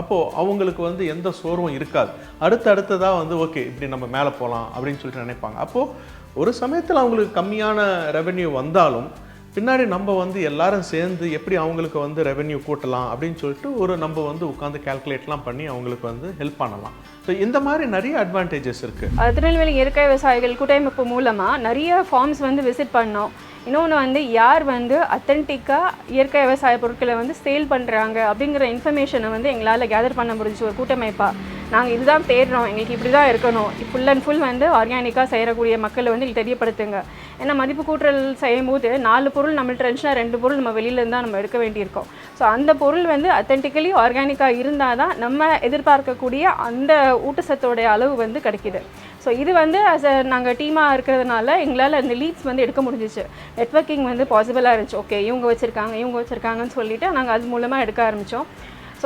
அப்போது அவங்களுக்கு வந்து எந்த சோர்வும் இருக்காது. அடுத்து அடுத்ததாக வந்து ஓகே இப்படி நம்ம மேலே போகலாம் அப்படின்னு சொல்லிட்டு நினைப்பாங்க. அப்போது ஒரு சமயத்தில் அவங்களுக்கு கம்மியான ரெவென்யூ வந்தாலும் பின்னாடி நம்ம வந்து எல்லாரும் சேர்ந்து எப்படி அவங்களுக்கு வந்து ரெவென்யூ கூட்டலாம் அப்படின்னு சொல்லிட்டு ஒரு நம்ம வந்து உட்காந்து கால்குலேட்லாம் பண்ணி அவங்களுக்கு வந்து ஹெல்ப் பண்ணலாம். ஸோ இந்த மாதிரி நிறைய அட்வான்டேஜஸ் இருக்குது திருநெல்வேலி இயற்கை விவசாயிகள் கூட்டமைப்பு மூலமாக நிறைய ஃபார்ம்ஸ் வந்து விசிட் பண்ணோம். இன்னொன்று வந்து யார் வந்து அத்தன்டிக்காக இயற்கை விவசாய பொருட்களை வந்து சேல் பண்ணுறாங்க அப்படிங்கிற இன்ஃபர்மேஷனை வந்து எங்களால் கேதர் பண்ண முடிஞ்சு ஒரு கூட்டமைப்பாக நாங்கள் இதுதான் தேடுறோம். எங்களுக்கு இப்படி தான் இருக்கணும் ஃபுல் அண்ட் ஃபுல் வந்து ஆர்கானிக்காக செய்யக்கூடிய மக்களை வந்து எங்களுக்கு தெரியப்படுத்துங்க. ஏன்னா மதிப்பு கூட்டல் செய்யும் போது நாலு பொருள் நம்மள்ட்ட இருந்துச்சுன்னா ரெண்டு பொருள் நம்ம வெளியிலேருந்து தான் நம்ம எடுக்க வேண்டியிருக்கோம். ஸோ அந்த பொருள் வந்து அத்தன்டிக்கலி ஆர்கானிக்காக இருந்தால் தான் நம்ம எதிர்பார்க்கக்கூடிய அந்த ஊட்டச்சத்தோடைய அளவு வந்து கிடைக்கிது. ஸோ இது வந்து அஸ் அ நாங்கள் டீமாக இருக்கிறதுனால எங்களால் அந்த லீட்ஸ் வந்து எடுக்க முடிஞ்சிச்சு. நெட்வொர்க்கிங் வந்து பாசிபிளாக இருந்துச்சு. ஓகே இவங்க வச்சுருக்காங்க இவங்க வச்சுருக்காங்கன்னு சொல்லிட்டு நாங்கள் அது மூலமாக எடுக்க ஆரம்பித்தோம்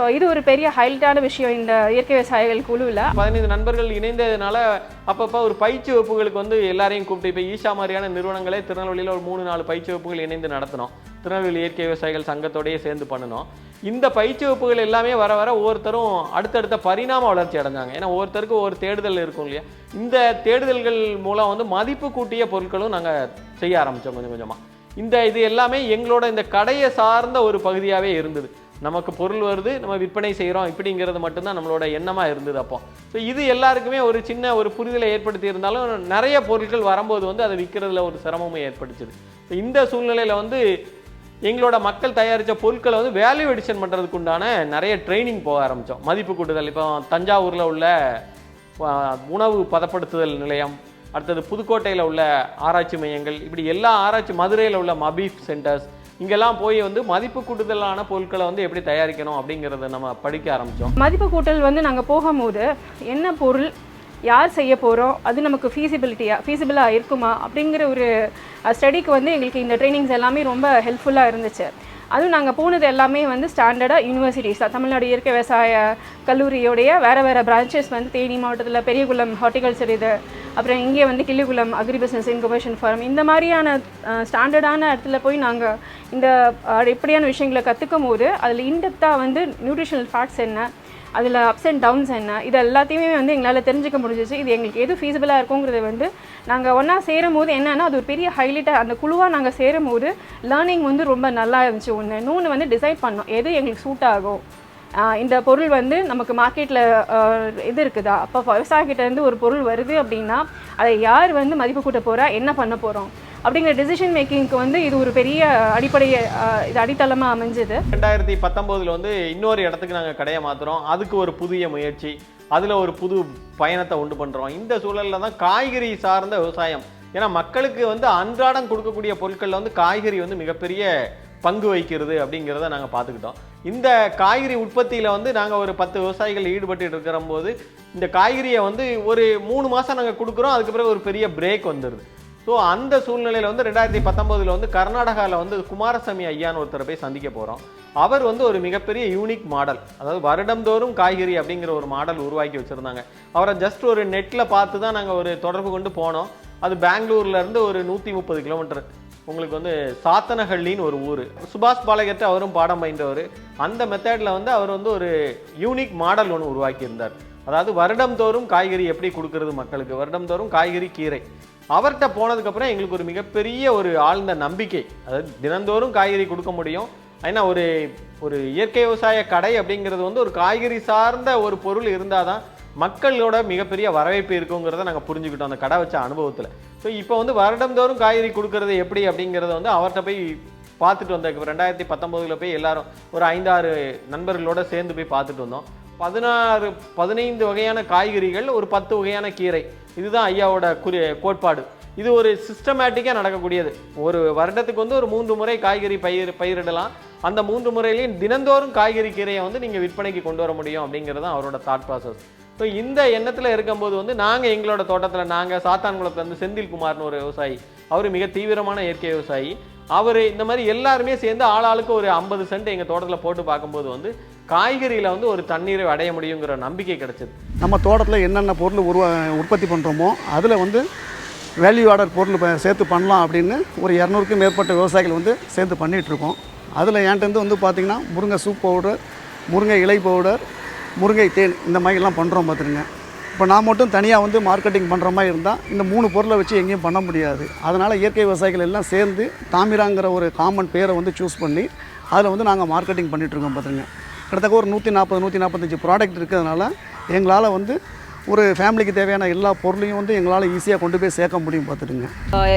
ஸோ இது ஒரு பெரிய ஹைலைட்டான விஷயம் இந்த இயற்கை விவசாயிகள் குழுவில் பதினைந்து நண்பர்கள் இணைந்ததுனால அப்பப்போ ஒரு பயிற்சி வகுப்புகளுக்கு வந்து எல்லாரையும் கூப்பிட்டு இப்போ ஈஷா மாதிரியான நிறுவனங்களே திருநெல்வேலியில் ஒரு மூணு நாலு பயிற்சி வகுப்புகள் இணைந்து நடத்தினோம். திருநெல்வேலி இயற்கை விவசாயிகள் சங்கத்தோடயே சேர்ந்து பண்ணினோம். இந்த பயிற்சி வகுப்புகள் எல்லாமே வர வர ஒவ்வொருத்தரும் அடுத்தடுத்த பரிணாம வளர்ச்சி அடைஞ்சாங்க. ஏன்னா ஒவ்வொருத்தருக்கும் ஒரு தேடுதல் இருக்கும் இல்லையா? இந்த தேடுதல்கள் மூலம் வந்து மதிப்பு கூட்டிய பொருட்களும் நாங்கள் செய்ய ஆரம்பித்தோம் கொஞ்சம் கொஞ்சமாக இந்த இது எல்லாமே எங்களோட இந்த கடையை சார்ந்த ஒரு பகுதியாகவே இருந்தது. நமக்கு பொருள் வருது நம்ம விற்பனை செய்கிறோம் இப்படிங்கிறது மட்டும்தான் நம்மளோட எண்ணமாக இருந்தது அப்போ. ஸோ இது எல்லாருக்குமே ஒரு சின்ன ஒரு புரிதலை ஏற்படுத்தி இருந்தாலும் நிறைய பொருட்கள் வரும்போது வந்து அதை விற்கிறதுல ஒரு சிரமமும் ஏற்படுச்சுது ஸோ இந்த சூழ்நிலையில் வந்து எங்களோட மக்கள் தயாரித்த பொருட்களை வந்து வேல்யூ எடிஷன் பண்ணுறதுக்கு உண்டான நிறைய ட்ரைனிங் போக ஆரம்பித்தோம் மதிப்பு கூட்டுதல் இப்போ தஞ்சாவூரில் உள்ள உணவு பதப்படுத்துதல் நிலையம் அடுத்தது புதுக்கோட்டையில் உள்ள ஆராய்ச்சி மையங்கள் இப்படி எல்லா ஆராய்ச்சி மதுரையில் உள்ள மபீஃப் சென்டர்ஸ் இங்கெல்லாம் போய் வந்து மதிப்பு கூட்டுதலான பொருட்களை வந்து எப்படி தயாரிக்கணும் அப்படிங்கிறத நம்ம படிக்க ஆரம்பித்தோம் மதிப்பு கூட்டல் வந்து நாங்கள் போகும்போது என்ன பொருள் யார் செய்ய போகிறோம் அது நமக்கு ஃபீசிபிலிட்டியாக ஃபீசிபிளாக இருக்குமா அப்படிங்கிற ஒரு ஸ்டடிக்கு வந்து எங்களுக்கு இந்த ட்ரைனிங்ஸ் எல்லாமே ரொம்ப ஹெல்ப்ஃபுல்லாக இருந்துச்சு. அதுவும் நாங்கள் போனது எல்லாமே வந்து ஸ்டாண்டர்டாக யூனிவர்சிட்டிஸ் தான் தமிழ்நாடு இயற்கை விவசாய கல்லூரியோடைய வேறு வேறு பிரான்ச்சஸ் வந்து தேனி மாவட்டத்தில் பெரியகுளம் ஹார்டிகல்ச்சர் இது அப்புறம் இங்கே வந்து Killikulam agri business incubation form இந்த மாதிரியான ஸ்டாண்டர்டான இடத்துல போய் நாங்கள் இந்த இப்படியான விஷயங்களை கற்றுக்கும் போது அதில் இன்டெப்த்தாக வந்து நியூட்ரிஷனல் ஃபேக்ட்ஸ் என்ன அதில் அப்ஸ் அண்ட் டவுன்ஸ் என்ன இது எல்லாத்தையுமே வந்து எங்களால் தெரிஞ்சுக்க முடிஞ்சிச்சு. இது எங்களுக்கு எது ஃபீஸிபிளாக இருக்குங்கிறது வந்து நாங்கள் ஒன்றா சேரும் போது என்னென்னா அது ஒரு பெரிய ஹைலைட்டாக அந்த குழுவாக நாங்கள் சேரும் போது லேர்னிங் வந்து ரொம்ப நல்லா இருந்துச்சு. ஒன்று இன்னொன்று வந்து டிசைட் பண்ணோம் எது எங்களுக்கு சூட் ஆகும். இந்த பொருள் வந்து நமக்கு மார்க்கெட்டில் இது இருக்குதா? அப்போ விவசாயிகிட்டேருந்து ஒரு பொருள் வருது அப்படின்னா அதை யார் வந்து மதிப்பு கூட்ட போகிறா என்ன பண்ண போகிறோம் அப்படிங்கிற டெசிஷன் மேக்கிங்க்கு வந்து இது ஒரு பெரிய அடிப்படையை இது அடித்தளமாக அமைஞ்சது. ரெண்டாயிரத்தி பத்தொம்போதில் வந்து இன்னொரு இடத்துக்கு நாங்கள் கடையை மாற்றுறோம் அதுக்கு ஒரு புதிய முயற்சி. அதில் ஒரு புது பயணத்தை உண்டு பண்ணுறோம் இந்த சூழலில் தான் காய்கறி சார்ந்த விவசாயம். ஏன்னா மக்களுக்கு வந்து அன்றாடம் கொடுக்கக்கூடிய பொருட்களில் வந்து காய்கறி வந்து மிகப்பெரிய பங்கு வகிக்கிறது அப்படிங்கிறத நாங்கள் பார்த்துக்கிட்டோம். இந்த காய்கறி உற்பத்தியில் வந்து நாங்கள் ஒரு பத்து விவசாயிகள் ஈடுபட்டு இருக்கிற போது இந்த காய்கறியை வந்து ஒரு மூணு மாதம் நாங்கள் கொடுக்குறோம் அதுக்கு பிறகு ஒரு பெரிய பிரேக் வந்துடுது ஸோ அந்த சூழ்நிலையில் வந்து ரெண்டாயிரத்தி பத்தொம்போதில் வந்து கர்நாடகாவில் வந்து குமாரசாமி ஐயான்னு ஒருத்தரை போய் சந்திக்க போகிறோம் அவர் வந்து ஒரு மிகப்பெரிய யூனிக் மாடல் அதாவது வருடந்தோறும் காய்கறி அப்படிங்கிற ஒரு மாடல் உருவாக்கி வச்சுருந்தாங்க. அவரை ஜஸ்ட் ஒரு நெட்டில் பார்த்து தான் நாங்கள் ஒரு தொடர்பு கொண்டு போனோம். அது பெங்களூர்லேருந்து ஒரு நூற்றி முப்பது கிலோமீட்டர் உங்களுக்கு வந்து சாத்தனஹள்ளின்னு ஒரு ஊர். சுபாஷ் பாலகர்ட்ட அவரும் பாடம் பயின்றவர். அந்த மெத்தடில் வந்து அவர் வந்து ஒரு யூனிக் மாடல் ஒன்று உருவாக்கியிருந்தார். அதாவது வருடம்தோறும் காய்கறி எப்படி கொடுக்கறது மக்களுக்கு? வருடம்தோறும் காய்கறி கீரை. அவர்கிட்ட போனதுக்கப்புறம் எங்களுக்கு ஒரு மிகப்பெரிய ஒரு ஆழ்ந்த நம்பிக்கை. அதாவது தினந்தோறும் காய்கறி கொடுக்க முடியும். ஏன்னா ஒரு ஒரு இயற்கை விவசாய கடை அப்படிங்கிறது வந்து ஒரு காய்கறி சார்ந்த ஒரு பொருள் இருந்தால் தான் மக்களோட மிகப்பெரிய வரவேற்பு இருக்குங்கிறத நாங்கள் புரிஞ்சுக்கிட்டோம் அந்த கடை வச்ச அனுபவத்தில். ஸோ இப்போ வந்து வருடம்தோறும் காய்கறி கொடுக்கறது எப்படி அப்படிங்கிறத வந்து அவர்கிட்ட போய் பார்த்துட்டு வந்தோம் இப்போ ரெண்டாயிரத்தி பத்தொம்போதில் போய் எல்லாரும் ஒரு ஐந்தாறு நண்பர்களோடு சேர்ந்து போய் பார்த்துட்டு வந்தோம். பதினாறு பதினைந்து வகையான காய்கறிகள் ஒரு பத்து வகையான கீரை. இதுதான் ஐயாவோட குறி கோட்பாடு. இது ஒரு சிஸ்டமேட்டிக்காக நடக்கக்கூடியது. ஒரு வருடத்துக்கு வந்து ஒரு மூன்று முறை காய்கறி பயிர் பயிரிடலாம். அந்த மூன்று முறையிலையும் தினந்தோறும் காய்கறி கீரையை வந்து நீங்கள் விற்பனைக்கு கொண்டு வர முடியும் அப்படிங்கிறது தான் அவரோட தாட் ப்ராசஸ் ஸோ இந்த எண்ணத்தில் இருக்கும்போது வந்து நாங்கள் எங்களோட தோட்டத்தில் நாங்கள் சாத்தான்குளத்துலேருந்து செந்தில்குமார்னு ஒரு விவசாயி. அவர் மிக தீவிரமான இயற்கை விவசாயி. அவர் இந்த மாதிரி எல்லாருமே சேர்ந்து ஆளாளுக்கு ஒரு ஐம்பது சென்ட் எங்கள் தோட்டத்தில் போட்டு பார்க்கும்போது வந்து காய்கறியில் வந்து ஒரு தண்ணீரை அடைய முடியுங்கிற நம்பிக்கை கிடச்சிது. நம்ம தோட்டத்தில் என்னென்ன பொருள் உருவா உற்பத்தி பண்ணுறோமோ அதில் வந்து வேல்யூ ஆர்டர் பொருள் ப- சேர்த்து பண்ணலாம் அப்படின்னு ஒரு இரநூறுக்கும் மேற்பட்ட விவசாயிகள் வந்து சேர்த்து பண்ணிகிட்ருக்கோம் அதில் என்கிட்ட வந்து பார்த்திங்கன்னா முருங்கை சூப் பவுடர் முருங்கை இலை பவுடர் முருங்கை தேன் இந்த மாதிரிலாம் பண்ணுறோம் பார்த்துருங்க. இப்போ நான் மட்டும் தனியாக வந்து மார்க்கெட்டிங் பண்ணுற மாதிரி இருந்தால் இந்த மூணு பொருளை வச்சு எங்கேயும் பண்ண முடியாது. அதனால் இயற்கை விவசாயிகள் எல்லாம் சேர்ந்து தாமிராங்கிற ஒரு காமன் பேரை வந்து சூஸ் பண்ணி அதில் வந்து நாங்கள் மார்க்கெட்டிங் பண்ணிகிட்ருக்கோம் பார்த்துருங்க. கிட்டத்தட்ட ஒரு நூற்றி நாற்பது நூற்றி நாற்பத்தஞ்சு ப்ராடக்ட் இருக்கிறதுனால எங்களால் வந்து ஒரு ஃபேமிலிக்கு தேவையான எல்லா பொருளையும் வந்து எங்களால் ஈஸியாக கொண்டு போய் சேர்க்க முடியும் பார்த்துடுங்க.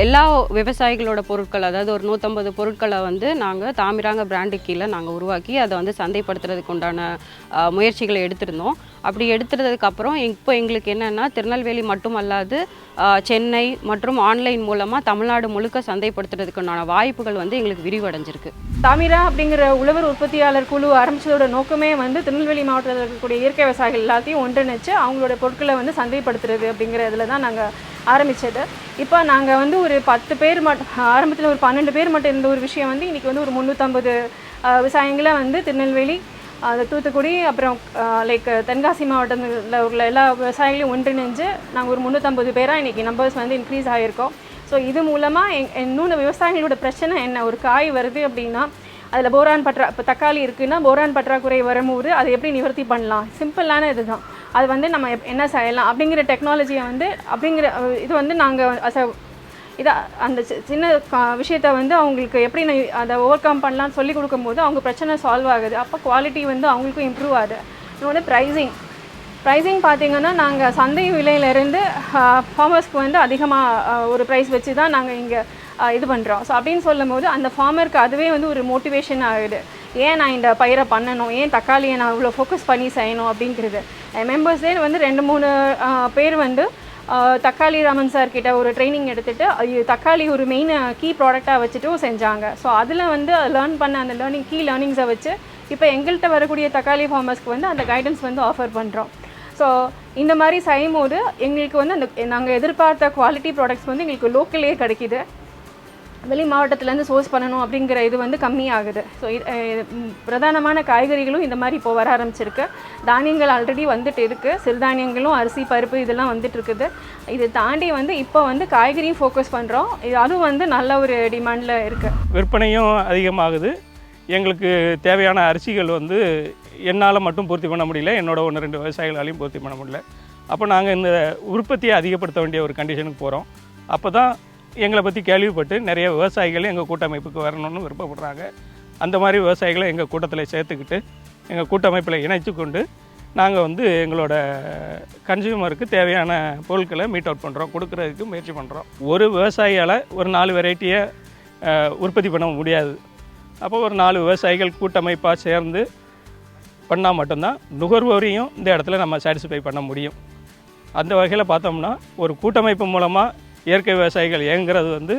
எல்லா விவசாயிகளோட பொருட்கள் அதாவது ஒரு நூற்றம்பது பொருட்களை வந்து நாங்கள் தாமிராங்க பிராண்டு கீழே நாங்கள் உருவாக்கி அதை வந்து சந்தைப்படுத்துறதுக்கு உண்டான முயற்சிகளை எடுத்திருந்தோம். அப்படி எடுத்துறதுக்கு அப்புறம் இப்போ எங்களுக்கு என்னென்னா திருநெல்வேலி மட்டுமல்லாது சென்னை மற்றும் ஆன்லைன் மூலமாக தமிழ்நாடு முழுக்க சந்தைப்படுத்துறதுக்குண்டான வாய்ப்புகள் வந்து எங்களுக்கு விரிவடைஞ்சிருக்கு. தாமிரா அப்படிங்கிற உழவர் உற்பத்தியாளர் குழு ஆரம்பிச்சதோட நோக்கமே வந்து திருநெல்வேலி மாவட்டத்தில் இருக்கக்கூடிய இயற்கை விவசாயிகள் எல்லாத்தையும் ஒன்றிணைச்சு அவங்களோட பொருட்களை வந்து சந்தைப்படுத்துறது அப்படிங்கிறதுல தான் நாங்கள் ஆரம்பித்தது இப்போ நாங்கள் வந்து ஒரு பத்து பேர் மட்டும் ஆரம்பத்தில் ஒரு பன்னெண்டு பேர் மட்டும் இருந்த ஒரு விஷயம் வந்து இன்றைக்கி வந்து ஒரு முந்நூற்றம்பது விவசாயிகளை வந்து திருநெல்வேலி அது தூத்துக்குடி அப்புறம் லைக் தென்காசி மாவட்டத்தில் உள்ள எல்லா விவசாயிகளையும் ஒன்றிணைஞ்சு நாங்கள் ஒரு முந்நூற்றம்பது பேராக இன்றைக்கி நம்பர்ஸ் வந்து இன்க்ரீஸ் ஆகியிருக்கோம் ஸோ இது மூலமாக எங் இன்னொன்று விவசாயிகளோட பிரச்சனை என்ன? ஒரு காய் வருது அப்படின்னா அதில் போரான் பற்றா இப்போ தக்காளி இருக்குன்னா போரான் பற்றாக்குறை வரும்போது அதை எப்படி நிவர்த்தி பண்ணலாம்? சிம்பிளான இதுதான். அது வந்து நம்ம எப்- என்ன செய்யலாம்? அப்படிங்கிற டெக்னாலஜியை வந்து அப்படிங்கிற இது வந்து நாங்கள் அஸ் இதை அந்த சி- சின்ன விஷயத்த வந்து அவங்களுக்கு எப்படி நான் அதை ஓவர் கம் பண்ணலாம்னு சொல்லி கொடுக்கும்போது அவங்க பிரச்சனை சால்வ் ஆகுது. அப்போ குவாலிட்டி வந்து அவங்களுக்கும் இம்ப்ரூவ் ஆகுது. இன்னொன்று ப்ரைஸிங் ப்ரைஸிங் பார்த்தீங்கன்னா நாங்கள் சந்தை விலையிலேருந்து ஃபார்மர்ஸ்க்கு வந்து அதிகமாக ஒரு ப்ரைஸ் வச்சு தான் நாங்கள் இங்கே இது பண்ணுறோம் ஸோ அப்படின்னு சொல்லும்போது அந்த ஃபார்மருக்கு அதுவே வந்து ஒரு மோட்டிவேஷன் ஆகுது. ஏன் நான் இந்த பயிரை பண்ணணும்? ஏன் தக்காளியை நான் இவ்வளோ ஃபோக்கஸ் பண்ணி செய்யணும் அப்படிங்கிறது. மெம்பர்ஸே வந்து ரெண்டு மூணு பேர் வந்து தக்காளி ராமன் சார் கிட்ட ஒரு ட்ரைனிங் எடுத்துகிட்டு ஐயோ, தக்காளி ஒரு மெயின் கீ ப்ராடக்டாக வச்சுட்டும் செஞ்சாங்க. ஸோ அதில் வந்து லேர்ன் பண்ண அந்த லேர்னிங் கீ லேர்னிங்ஸை வச்சு இப்போ எங்கள்கிட்ட வரக்கூடிய தக்காளி ஃபார்மர்ஸ்க்கு வந்து அந்த கைடன்ஸ் வந்து ஆஃபர் பண்ணுறோம் ஸோ இந்த மாதிரி செய்யும்போது எங்களுக்கு வந்து அந்த நாங்கள் எதிர்பார்த்த குவாலிட்டி ப்ராடக்ட்ஸ் வந்து எங்களுக்கு லோக்கலே கிடைக்கிது. வெளி மாவட்டத்துலேருந்து சோர்ஸ் பண்ணணும் அப்படிங்கிற இது வந்து கம்மியாகுது. ஸோ பிரதானமான காய்கறிகளும் இந்த மாதிரி இப்போ வர ஆரம்பிச்சிருக்கு. தானியங்கள் ஆல்ரெடி வந்துட்டு இருக்குது சிறுதானியங்களும் அரிசி பருப்பு இதெல்லாம் வந்துட்டு இருக்குது. இது தாண்டி வந்து இப்போ வந்து காய்கறியும் ஃபோக்கஸ் பண்ணுறோம் இது அதுவும் வந்து நல்ல ஒரு டிமாண்டில் இருக்குது விற்பனையும் அதிகமாகுது. எங்களுக்கு தேவையான அரிசிகள் வந்து என்னால் மட்டும் பூர்த்தி பண்ண முடியல. என்னோட ஒன்று ரெண்டு விவசாயிகளாலையும் பூர்த்தி பண்ண முடியல. அப்போ நாங்கள் இந்த உற்பத்தியை அதிகப்படுத்த வேண்டிய ஒரு கண்டிஷனுக்கு போகிறோம் அப்போ தான் எங்களை பற்றி கேள்விப்பட்டு நிறைய விவசாயிகள் எங்கள் கூட்டமைப்புக்கு வரணும்னு விருப்பப்படுறாங்க. அந்த மாதிரி விவசாயிகளை எங்கள் கூட்டத்தில் சேர்த்துக்கிட்டு எங்கள் கூட்டமைப்பில் இணைத்து கொண்டு நாங்கள் வந்து எங்களோட கன்சியூமருக்கு தேவையான பொருட்களை மீட் அவுட் பண்ணுறோம் கொடுக்குறதுக்கு முயற்சி பண்ணுறோம் ஒரு விவசாயியால் ஒரு நாலு வெரைட்டியை உற்பத்தி பண்ண முடியாது. அப்போ ஒரு நாலு விவசாயிகள் கூட்டமைப்பாக சேர்ந்து பண்ணால் மட்டும்தான் நுகர்வோரையும் இந்த இடத்துல நம்ம சாட்டிஸ்ஃபை பண்ண முடியும். அந்த வகையில் பார்த்தோம்னா ஒரு கூட்டமைப்பு மூலமாக இயற்கை விவசாயிகள் இயங்குறது வந்து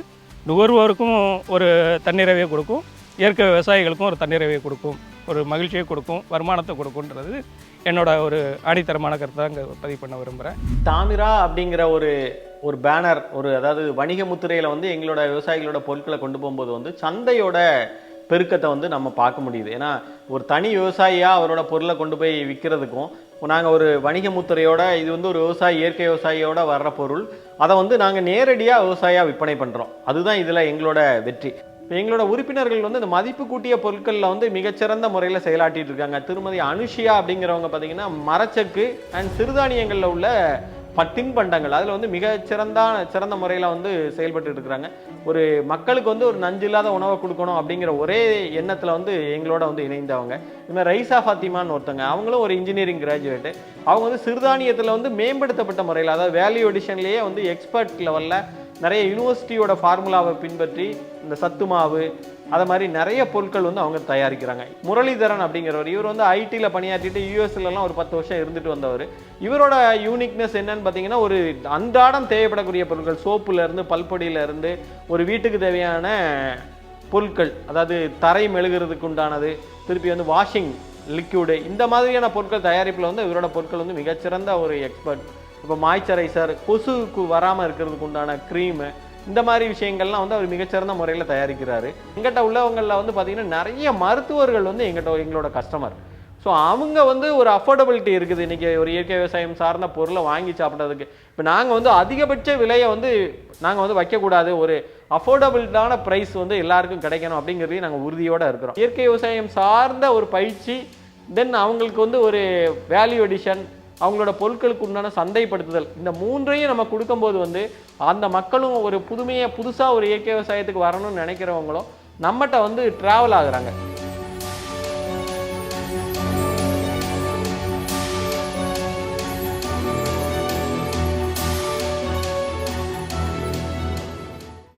நுகர்வோருக்கும் ஒரு தன்னிறைவை கொடுக்கும் இயற்கை விவசாயிகளுக்கும் ஒரு தன்னிறைவை கொடுக்கும் ஒரு மகிழ்ச்சியை கொடுக்கும் வருமானத்தை கொடுக்குன்றது என்னோட ஒரு ஆணித்தரமான கருத்தை அங்கே பதிவு பண்ண விரும்புகிறேன் தாமிரா அப்படிங்கிற ஒரு ஒரு பேனர் ஒரு அதாவது வணிக முத்திரையில் வந்து எங்களோட விவசாயிகளோட பொருட்களை கொண்டு போகும்போது வந்து சந்தையோட பெருக்கத்தை வந்து நம்ம பார்க்க முடியுது. ஏன்னா ஒரு தனி விவசாயியாக அவரோட பொருளை கொண்டு போய் விற்கிறதுக்கும் நாங்கள் ஒரு வணிக முத்திரையோட இது வந்து ஒரு விவசாயி இயற்கை விவசாயியோட வர்ற பொருள். அதை வந்து நாங்கள் நேரடியாக விவசாயியாக விற்பனை பண்ணுறோம் அதுதான் இதில் எங்களோட வெற்றி. இப்போ எங்களோட உறுப்பினர்கள் வந்து இந்த மதிப்பு கூட்டிய பொருட்களில் வந்து மிகச்சிறந்த முறையில் செயலாட்டிகிட்டு இருக்காங்க. திருமதி அனுஷியா அப்படிங்கிறவங்க பார்த்தீங்கன்னா மரச்சக்கு அண்ட் சிறுதானியங்களில் உள்ள தின்பண்டங்கள் அதில் வந்து மிக சிறந்த சிறந்த முறையில் வந்து செயல்பட்டு இருக்கிறாங்க ஒரு மக்களுக்கு வந்து ஒரு நஞ்சு இல்லாத உணவை கொடுக்கணும் அப்படிங்கிற ஒரே எண்ணத்தில் வந்து எங்களோட வந்து இணைந்தவங்க. இதுமாதிரி ரைசா ஃபாத்திமான்னு ஒருத்தங்க. அவங்களும் ஒரு இன்ஜினியரிங் கிராஜுவேட்டு அவங்க வந்து சிறுதானியத்தில் வந்து மேம்படுத்தப்பட்ட முறையில் அதாவது வேல்யூ எடிஷன்லேயே வந்து எக்ஸ்பர்ட் லெவலில் நிறைய யூனிவர்சிட்டியோட ஃபார்முலாவை பின்பற்றி இந்த சத்து மாவு அதை மாதிரி நிறைய பொருட்கள் வந்து அவங்க தயாரிக்கிறாங்க. முரளிதரன் அப்படிங்கிறவர் இவர் வந்து ஐடியில் பணியாற்றிட்டு யூஎஸ்லலாம் ஒரு பத்து வருஷம் இருந்துட்டு வந்தவர். இவரோட யூனிக்னஸ் என்னன்னு பார்த்தீங்கன்னா ஒரு அன்றாடம் தேவைப்படக்கூடிய பொருட்கள் சோப்புலேருந்து பல்பொடியிலேருந்து ஒரு வீட்டுக்கு தேவையான பொருட்கள் அதாவது தரை மெழுகிறதுக்கு உண்டானது திருப்பி வந்து வாஷிங் லிக்யூடு இந்த மாதிரியான பொருட்கள் தயாரிப்பில் வந்து இவரோட பொருட்கள் வந்து மிகச்சிறந்த ஒரு எக்ஸ்பர்ட் இப்போ மாய்ச்சரைசர் கொசுவுக்கு வராமல் இருக்கிறதுக்கு உண்டான க்ரீமு இந்த மாதிரி விஷயங்கள்லாம் வந்து அவர் மிகச்சிறந்த முறையில் தயாரிக்கிறாரு. எங்கிட்ட உள்ளவங்களில் வந்து பார்த்திங்கன்னா நிறைய மருத்துவர்கள் வந்து எங்கிட்ட எங்களோட கஸ்டமர் ஸோ அவங்க வந்து ஒரு அஃபோர்டபிலிட்டி இருக்குது. இன்றைக்கி ஒரு இயற்கை விவசாயம் சார்ந்த பொருளை வாங்கி சாப்பிட்றதுக்கு. இப்போ நாங்கள் வந்து அதிகபட்ச விலையை வந்து நாங்கள் வந்து வைக்கக்கூடாது. ஒரு அஃபோர்டபிளான ப்ரைஸ் வந்து எல்லாருக்கும் கிடைக்கணும் அப்படிங்கிறதையும் நாங்கள் உறுதியோடு இருக்கிறோம். இயற்கை விவசாயம் சார்ந்த ஒரு பயிற்சி தென் அவங்களுக்கு வந்து ஒரு வேல்யூ எடிஷன் அவங்களோட பொருட்களுக்கு உண்டான சந்தைப்படுத்துதல். இந்த மூன்றையும் நம்ம கொடுக்கும்போது வந்து அந்த மக்களும் ஒரு புதுமையை புதுசாக ஒரு இயற்கை விவசாயத்துக்கு வரணும்னு நினைக்கிறவங்களும் நம்மகிட்ட வந்து ட்ராவல் ஆகுறாங்க.